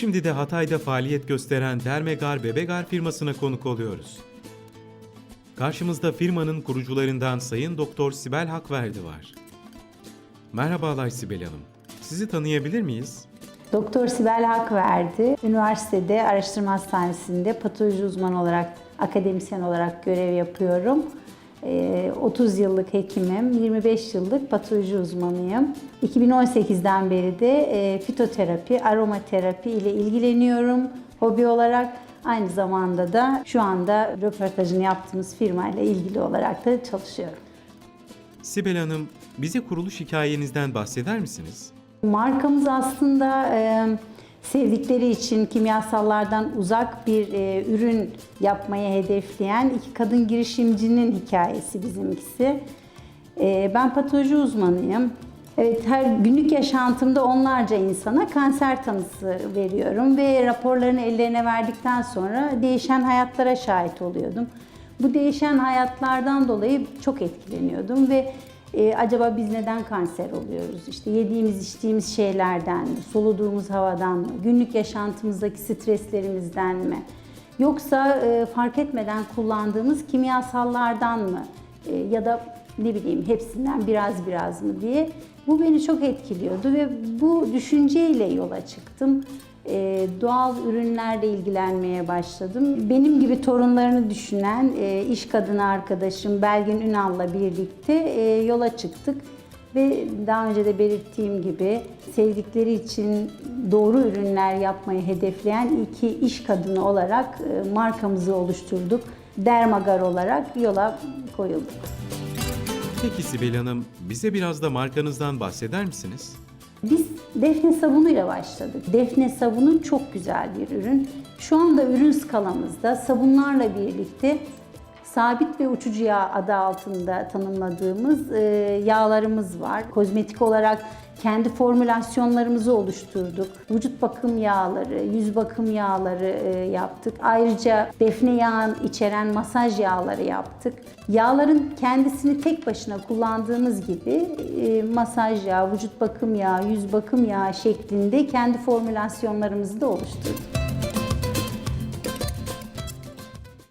Şimdi de Hatay'da faaliyet gösteren Dermegar Bebegar firmasına konuk oluyoruz. Karşımızda firmanın kurucularından Sayın Doktor Sibel Hakverdi var. Merhabalar Sibel Hanım. Sizi tanıyabilir miyiz? Doktor Sibel Hakverdi, üniversitede araştırma hastanesinde patoloji uzmanı olarak, akademisyen olarak görev yapıyorum. Ee, 30 yıllık hekimim, 25 yıllık patoloji uzmanıyım. 2018'den beri de e, fitoterapi, aromaterapi ile ilgileniyorum hobi olarak. Aynı zamanda da şu anda röportajını yaptığımız firma ile ilgili olarak da çalışıyorum. Sibel Hanım, bize kuruluş hikayenizden bahseder misiniz? Markamız aslında e, sevdikleri için kimyasallardan uzak bir e, ürün yapmayı hedefleyen iki kadın girişimcinin hikayesi bizimkisi. E, ben patoloji uzmanıyım. Evet, her günlük yaşantımda onlarca insana kanser tanısı veriyorum ve raporlarını ellerine verdikten sonra değişen hayatlara şahit oluyordum. Bu değişen hayatlardan dolayı çok etkileniyordum ve e, acaba biz neden kanser oluyoruz? İşte yediğimiz, içtiğimiz şeylerden mi, soluduğumuz havadan mı, günlük yaşantımızdaki streslerimizden mi? Yoksa e, fark etmeden kullandığımız kimyasallardan mı? E, ya da ne bileyim hepsinden biraz biraz mı diye. Bu beni çok etkiliyordu ve bu düşünceyle yola çıktım. Ee, doğal ürünlerle ilgilenmeye başladım. Benim gibi torunlarını düşünen e, iş kadını arkadaşım Belgin Ünal'la birlikte e, yola çıktık. Ve daha önce de belirttiğim gibi sevdikleri için doğru ürünler yapmayı hedefleyen iki iş kadını olarak e, markamızı oluşturduk. Dermagar olarak yola koyulduk. Peki Sibel Hanım, bize biraz da markanızdan bahseder misiniz? Biz defne sabunuyla başladık. Defne sabunu çok güzel bir ürün. Şu anda ürün skalamızda sabunlarla birlikte sabit ve uçucu yağ adı altında tanımladığımız e, yağlarımız var. Kozmetik olarak kendi formülasyonlarımızı oluşturduk. Vücut bakım yağları, yüz bakım yağları e, yaptık. Ayrıca defne yağın içeren masaj yağları yaptık. Yağların kendisini tek başına kullandığımız gibi e, masaj yağı, vücut bakım yağı, yüz bakım yağı şeklinde kendi formülasyonlarımızı da oluşturduk.